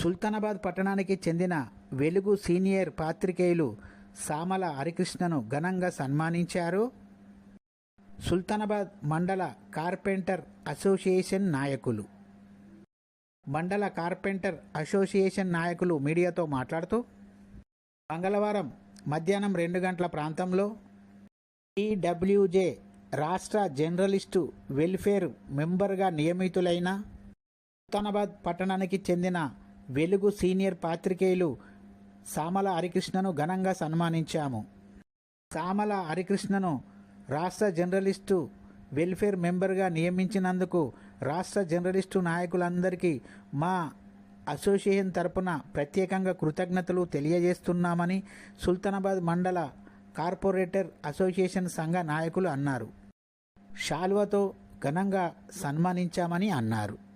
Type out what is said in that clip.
సుల్తానాబాద్ పట్టణానికి చెందిన వెలుగు సీనియర్ పాత్రికేయులు సామల హరికృష్ణను ఘనంగా సన్మానించారు. సుల్తానాబాద్ మండల కార్పెంటర్ అసోసియేషన్ నాయకులు. మండల కార్పెంటర్ అసోసియేషన్ నాయకులు మీడియాతో మాట్లాడుతూ మంగళవారం మధ్యాహ్నం రెండు గంటల ప్రాంతంలో ఈడబ్ల్యూజే రాష్ట్ర జర్నలిస్టు వెల్ఫేర్ మెంబర్గా నియమితులైన సుల్తానాబాద్ పట్టణానికి చెందిన వెలుగు సీనియర్ పాత్రికేయులు సామల హరికృష్ణను ఘనంగా సన్మానించాము. సామల హరికృష్ణను రాష్ట్ర జర్నలిస్టు వెల్ఫేర్ మెంబర్గా నియమించినందుకు రాష్ట్ర జర్నలిస్టు నాయకులందరికీ మా అసోసియేషన్ తరపున ప్రత్యేకంగా కృతజ్ఞతలు తెలియజేస్తున్నామని సుల్తానాబాద్ మండల కార్పొరేటర్ అసోసియేషన్ సంఘ నాయకులు అన్నారు. షాల్వాతో ఘనంగా సన్మానించామని అన్నారు.